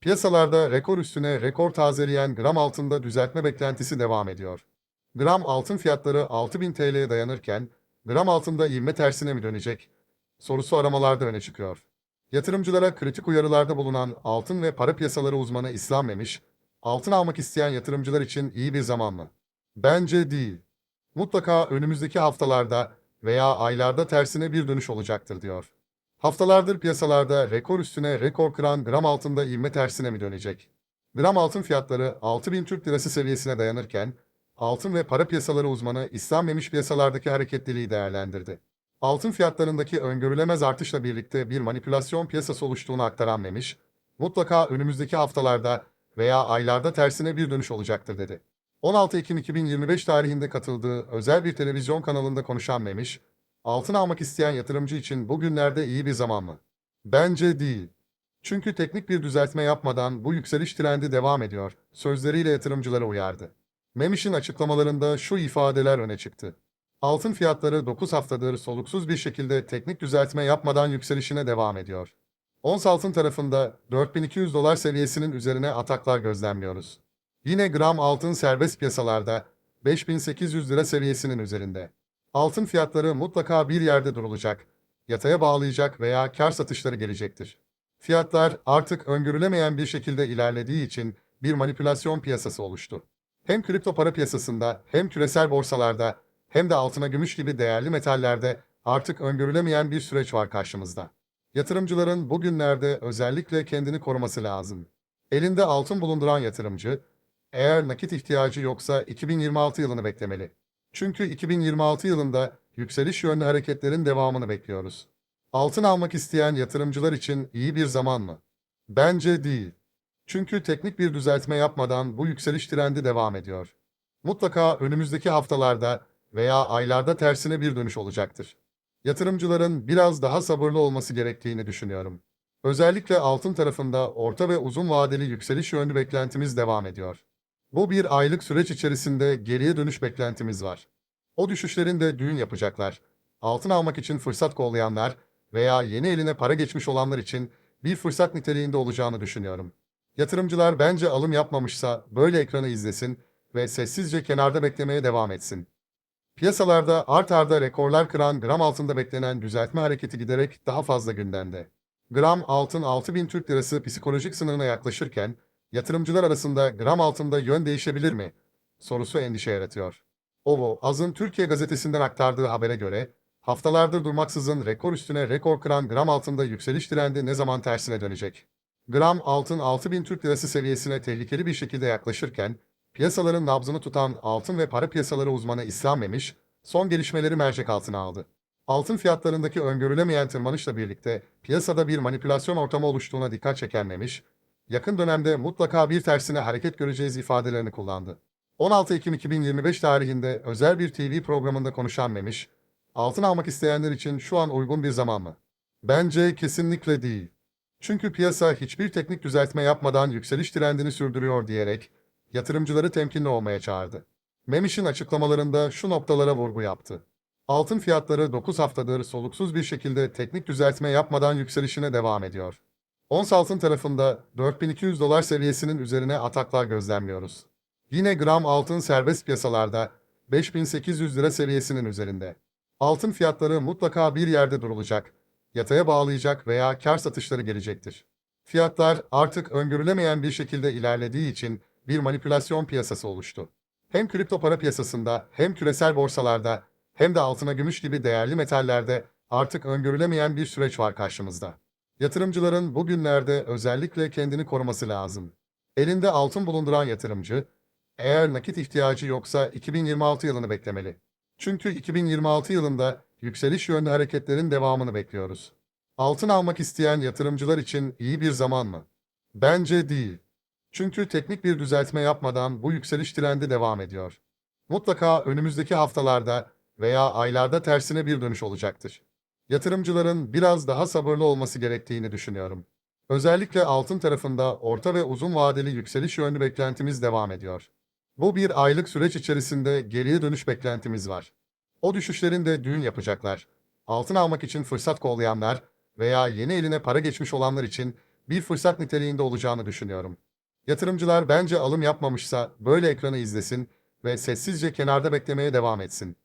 Piyasalarda rekor üstüne rekor tazeleyen gram altında düzeltme beklentisi devam ediyor. Gram altın fiyatları 6000 TL'ye dayanırken gram altında ivme tersine mi dönecek? Sorusu aramalarda öne çıkıyor. Yatırımcılara kritik uyarılarda bulunan altın ve para piyasaları uzmanı İslam Memiş, altın almak isteyen yatırımcılar için iyi bir zaman mı? Bence değil. Mutlaka önümüzdeki haftalarda veya aylarda tersine bir dönüş olacaktır diyor. Haftalardır piyasalarda rekor üstüne rekor kıran gram altında ivme tersine mi dönecek? Gram altın fiyatları 6000 Türk Lirası seviyesine dayanırken, altın ve para piyasaları uzmanı İslam Memiş piyasalardaki hareketliliği değerlendirdi. Altın fiyatlarındaki öngörülemez artışla birlikte bir manipülasyon piyasası oluştuğunu aktaran Memiş, mutlaka önümüzdeki haftalarda veya aylarda tersine bir dönüş olacaktır dedi. 16 Ekim 2025 tarihinde katıldığı özel bir televizyon kanalında konuşan Memiş, altın almak isteyen yatırımcı için bugünlerde iyi bir zaman mı? Bence değil. Çünkü teknik bir düzeltme yapmadan bu yükseliş trendi devam ediyor, sözleriyle yatırımcılara uyardı. Memiş'in açıklamalarında şu ifadeler öne çıktı. Altın fiyatları 9 haftadır soluksuz bir şekilde teknik düzeltme yapmadan yükselişine devam ediyor. Ons altın tarafında 4200 dolar seviyesinin üzerine ataklar gözlemliyoruz. Yine gram altın serbest piyasalarda 5800 lira seviyesinin üzerinde. Altın fiyatları mutlaka bir yerde durulacak, yataya bağlayacak veya kar satışları gelecektir. Fiyatlar artık öngörülemeyen bir şekilde ilerlediği için bir manipülasyon piyasası oluştu. Hem kripto para piyasasında hem küresel borsalarda hem de altına gümüş gibi değerli metallerde artık öngörülemeyen bir süreç var karşımızda. Yatırımcıların bugünlerde özellikle kendini koruması lazım. Elinde altın bulunduran yatırımcı, eğer nakit ihtiyacı yoksa 2026 yılını beklemeli. Çünkü 2026 yılında yükseliş yönlü hareketlerin devamını bekliyoruz. Altın almak isteyen yatırımcılar için iyi bir zaman mı? Bence değil. Çünkü teknik bir düzeltme yapmadan bu yükseliş trendi devam ediyor. Mutlaka önümüzdeki haftalarda veya aylarda tersine bir dönüş olacaktır. Yatırımcıların biraz daha sabırlı olması gerektiğini düşünüyorum. Özellikle altın tarafında orta ve uzun vadeli yükseliş yönlü beklentimiz devam ediyor. Bu bir aylık süreç içerisinde geriye dönüş beklentimiz var. O düşüşlerin de düğün yapacaklar. Altın almak için fırsat kollayanlar veya yeni eline para geçmiş olanlar için bir fırsat niteliğinde olacağını düşünüyorum. Yatırımcılar bence alım yapmamışsa böyle ekranı izlesin ve sessizce kenarda beklemeye devam etsin. Piyasalarda art arda rekorlar kıran gram altında beklenen düzeltme hareketi giderek daha fazla gündemde. Gram altın 6000 Türk Lirası psikolojik sınırına yaklaşırken, yatırımcılar arasında gram altında yön değişebilir mi? Sorusu endişe yaratıyor. Ovo, Az'ın Türkiye gazetesinden aktardığı habere göre, haftalardır durmaksızın rekor üstüne rekor kıran gram altında yükseliş trendi ne zaman tersine dönecek? Gram altın 6000 Türk Lirası seviyesine tehlikeli bir şekilde yaklaşırken, piyasaların nabzını tutan altın ve para piyasaları uzmanı İslam Memiş, son gelişmeleri mercek altına aldı. Altın fiyatlarındaki öngörülemeyen tırmanışla birlikte piyasada bir manipülasyon ortamı oluştuğuna dikkat çeken Memiş, yakın dönemde mutlaka bir tersine hareket göreceğiz ifadelerini kullandı. 16 Ekim 2025 tarihinde özel bir TV programında konuşan Memiş, altın almak isteyenler için şu an uygun bir zaman mı? Bence kesinlikle değil. Çünkü piyasa hiçbir teknik düzeltme yapmadan yükseliş trendini sürdürüyor diyerek yatırımcıları temkinli olmaya çağırdı. Memiş'in açıklamalarında şu noktalara vurgu yaptı. Altın fiyatları 9 haftadır soluksuz bir şekilde teknik düzeltme yapmadan yükselişine devam ediyor. Ons altın tarafında 4200 dolar seviyesinin üzerine ataklar gözlemliyoruz. Yine gram altın serbest piyasalarda 5800 lira seviyesinin üzerinde. Altın fiyatları mutlaka bir yerde durulacak, yataya bağlayacak veya kar satışları gelecektir. Fiyatlar artık öngörülemeyen bir şekilde ilerlediği için bir manipülasyon piyasası oluştu. Hem kripto para piyasasında hem küresel borsalarda hem de altına gümüş gibi değerli metallerde artık öngörülemeyen bir süreç var karşımızda. Yatırımcıların bugünlerde özellikle kendini koruması lazım. Elinde altın bulunduran yatırımcı, eğer nakit ihtiyacı yoksa 2026 yılını beklemeli. Çünkü 2026 yılında yükseliş yönlü hareketlerin devamını bekliyoruz. Altın almak isteyen yatırımcılar için iyi bir zaman mı? Bence değil. Çünkü teknik bir düzeltme yapmadan bu yükseliş trendi devam ediyor. Mutlaka önümüzdeki haftalarda veya aylarda tersine bir dönüş olacaktır. Yatırımcıların biraz daha sabırlı olması gerektiğini düşünüyorum. Özellikle altın tarafında orta ve uzun vadeli yükseliş yönlü beklentimiz devam ediyor. Bu bir aylık süreç içerisinde geriye dönüş beklentimiz var. O düşüşlerin de düğün yapacaklar. Altın almak için fırsat kollayanlar veya yeni eline para geçmiş olanlar için bir fırsat niteliğinde olacağını düşünüyorum. Yatırımcılar bence alım yapmamışsa böyle ekranı izlesin ve sessizce kenarda beklemeye devam etsin.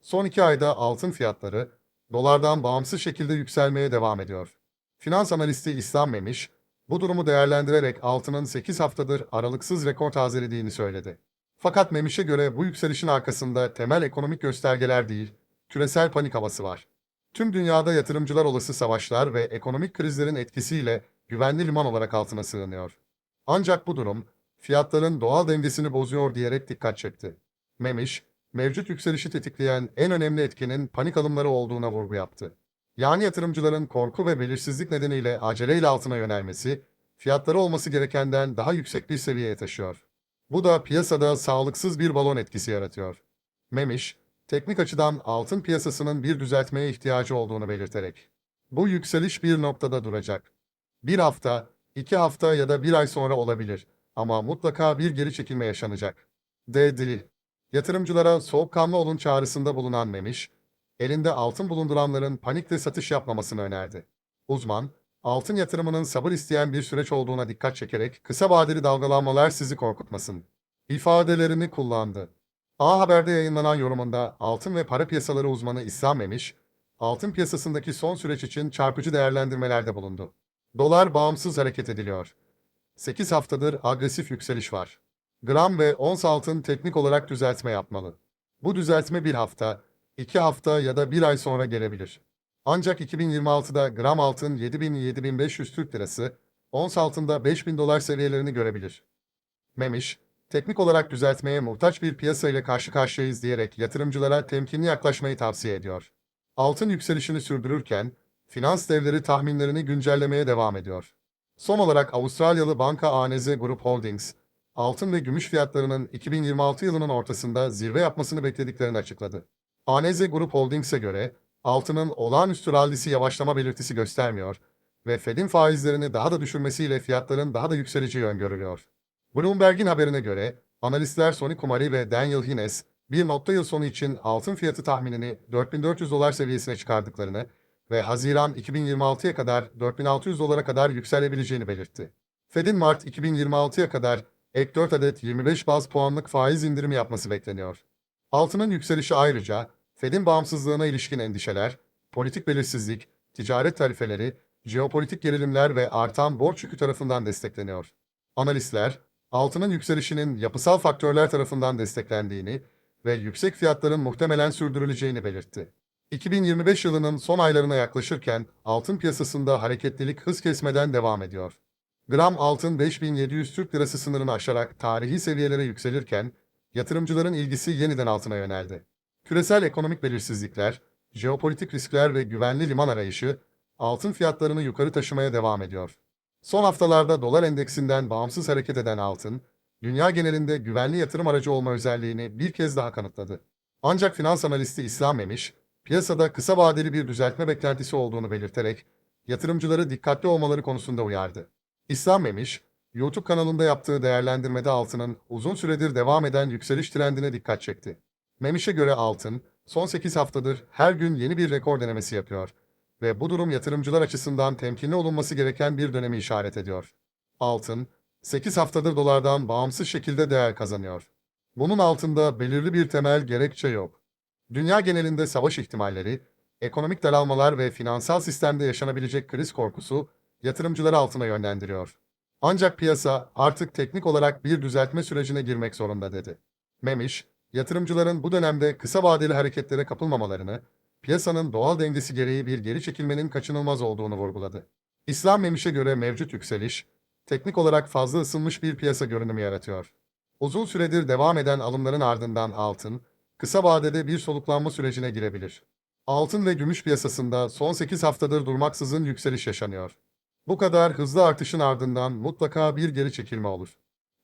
Son iki ayda altın fiyatları dolardan bağımsız şekilde yükselmeye devam ediyor. Finans analisti İslam Memiş, bu durumu değerlendirerek altının 8 haftadır aralıksız rekor tazelediğini söyledi. Fakat Memiş'e göre bu yükselişin arkasında temel ekonomik göstergeler değil, küresel panik havası var. Tüm dünyada yatırımcılar olası savaşlar ve ekonomik krizlerin etkisiyle güvenli liman olarak altına sığınıyor. Ancak bu durum, fiyatların doğal dengesini bozuyor diyerek dikkat çekti. Memiş, mevcut yükselişi tetikleyen en önemli etkinin panik alımları olduğuna vurgu yaptı. Yani yatırımcıların korku ve belirsizlik nedeniyle aceleyle altına yönelmesi, fiyatları olması gerekenden daha yüksek bir seviyeye taşıyor. Bu da piyasada sağlıksız bir balon etkisi yaratıyor. Memiş, teknik açıdan altın piyasasının bir düzeltmeye ihtiyacı olduğunu belirterek, bu yükseliş bir noktada duracak. Bir hafta, iki hafta ya da bir ay sonra olabilir ama mutlaka bir geri çekilme yaşanacak. Dedi. Yatırımcılara soğukkanlı olun çağrısında bulunan Memiş, elinde altın bulunduranların panikle satış yapmamasını önerdi. Uzman, altın yatırımının sabır isteyen bir süreç olduğuna dikkat çekerek kısa vadeli dalgalanmalar sizi korkutmasın ifadelerini kullandı. A Haber'de yayınlanan yorumunda altın ve para piyasaları uzmanı İslam Memiş, altın piyasasındaki son süreç için çarpıcı değerlendirmelerde bulundu. Dolar bağımsız hareket ediliyor. 8 haftadır agresif yükseliş var. Gram ve ons altın teknik olarak düzeltme yapmalı. Bu düzeltme bir hafta, iki hafta ya da bir ay sonra gelebilir. Ancak 2026'da gram altın 7000-7500 Türk Lirası, ons altında 5000 dolar seviyelerini görebilir. Memiş, teknik olarak düzeltmeye muhtaç bir piyasa ile karşı karşıyayız diyerek yatırımcılara temkinli yaklaşmayı tavsiye ediyor. Altın yükselişini sürdürürken, finans devleri tahminlerini güncellemeye devam ediyor. Son olarak Avustralyalı banka ANZ Group Holdings, altın ve gümüş fiyatlarının 2026 yılının ortasında zirve yapmasını beklediklerini açıkladı. ANZ Group Holdings'e göre altının olağanüstü rallisi yavaşlama belirtisi göstermiyor ve Fed'in faizlerini daha da düşürmesiyle fiyatların daha da yükseleceği öngörülüyor. Bloomberg'in haberine göre analistler Sonny Kumari ve Daniel Hines bir nokta yıl sonu için altın fiyatı tahminini 4400 dolar seviyesine çıkardıklarını ve Haziran 2026'ya kadar 4600 dolara kadar yükselebileceğini belirtti. Fed'in Mart 2026'ya kadar ek 4 adet 25 baz puanlık faiz indirimi yapması bekleniyor. Altının yükselişi ayrıca Fed'in bağımsızlığına ilişkin endişeler, politik belirsizlik, ticaret tarifeleri, jeopolitik gerilimler ve artan borç yükü tarafından destekleniyor. Analistler, altının yükselişinin yapısal faktörler tarafından desteklendiğini ve yüksek fiyatların muhtemelen sürdürüleceğini belirtti. 2025 yılının son aylarına yaklaşırken altın piyasasında hareketlilik hız kesmeden devam ediyor. Gram altın 5700 Türk Lirası sınırını aşarak tarihi seviyelere yükselirken yatırımcıların ilgisi yeniden altına yöneldi. Küresel ekonomik belirsizlikler, jeopolitik riskler ve güvenli liman arayışı altın fiyatlarını yukarı taşımaya devam ediyor. Son haftalarda dolar endeksinden bağımsız hareket eden altın, dünya genelinde güvenli yatırım aracı olma özelliğini bir kez daha kanıtladı. Ancak finans analisti İslam Memiş, piyasada kısa vadeli bir düzeltme beklentisi olduğunu belirterek, yatırımcıları dikkatli olmaları konusunda uyardı. İslam Memiş, YouTube kanalında yaptığı değerlendirmede altının uzun süredir devam eden yükseliş trendine dikkat çekti. Memiş'e göre altın, son 8 haftadır her gün yeni bir rekor denemesi yapıyor ve bu durum yatırımcılar açısından temkinli olunması gereken bir dönemi işaret ediyor. Altın, 8 haftadır dolardan bağımsız şekilde değer kazanıyor. Bunun altında belirli bir temel gerekçe yok. Dünya genelinde savaş ihtimalleri, ekonomik daralmalar ve finansal sistemde yaşanabilecek kriz korkusu yatırımcıları altına yönlendiriyor. Ancak piyasa artık teknik olarak bir düzeltme sürecine girmek zorunda dedi. Memiş, yatırımcıların bu dönemde kısa vadeli hareketlere kapılmamalarını, piyasanın doğal dengesi gereği bir geri çekilmenin kaçınılmaz olduğunu vurguladı. İslam Memiş'e göre mevcut yükseliş, teknik olarak fazla ısınmış bir piyasa görünümü yaratıyor. Uzun süredir devam eden alımların ardından altın, kısa vadede bir soluklanma sürecine girebilir. Altın ve gümüş piyasasında son 8 haftadır durmaksızın yükseliş yaşanıyor. Bu kadar hızlı artışın ardından mutlaka bir geri çekilme olur.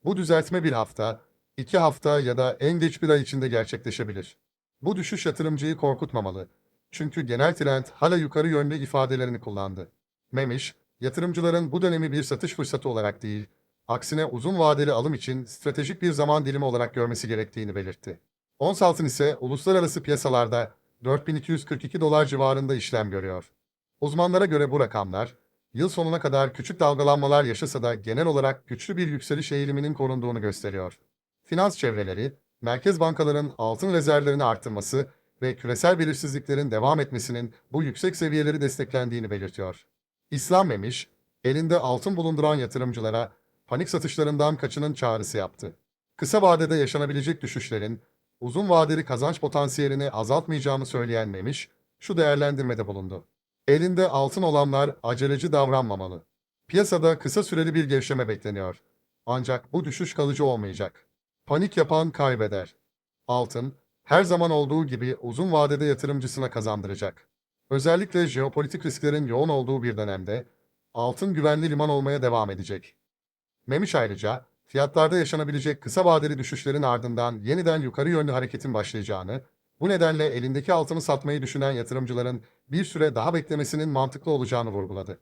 Bu düzeltme bir hafta, iki hafta ya da en geç bir ay içinde gerçekleşebilir. Bu düşüş yatırımcıyı korkutmamalı. Çünkü genel trend hala yukarı yönlü ifadelerini kullandı. Memiş, yatırımcıların bu dönemi bir satış fırsatı olarak değil, aksine uzun vadeli alım için stratejik bir zaman dilimi olarak görmesi gerektiğini belirtti. Ons altın ise uluslararası piyasalarda 4242 dolar civarında işlem görüyor. Uzmanlara göre bu rakamlar, yıl sonuna kadar küçük dalgalanmalar yaşasa da genel olarak güçlü bir yükseliş eğiliminin korunduğunu gösteriyor. Finans çevreleri, merkez bankaların altın rezervlerini arttırması ve küresel belirsizliklerin devam etmesinin bu yüksek seviyeleri desteklendiğini belirtiyor. İslam Memiş, elinde altın bulunduran yatırımcılara panik satışlarından kaçının çağrısı yaptı. Kısa vadede yaşanabilecek düşüşlerin uzun vadeli kazanç potansiyelini azaltmayacağını söyleyen Memiş, şu değerlendirmede bulundu. Elinde altın olanlar aceleci davranmamalı. Piyasada kısa süreli bir gevşeme bekleniyor. Ancak bu düşüş kalıcı olmayacak. Panik yapan kaybeder. Altın, her zaman olduğu gibi uzun vadede yatırımcısına kazandıracak. Özellikle jeopolitik risklerin yoğun olduğu bir dönemde altın güvenli liman olmaya devam edecek. Memiş ayrıca, fiyatlarda yaşanabilecek kısa vadeli düşüşlerin ardından yeniden yukarı yönlü hareketin başlayacağını, bu nedenle elindeki altını satmayı düşünen yatırımcıların bir süre daha beklemesinin mantıklı olacağını vurguladı.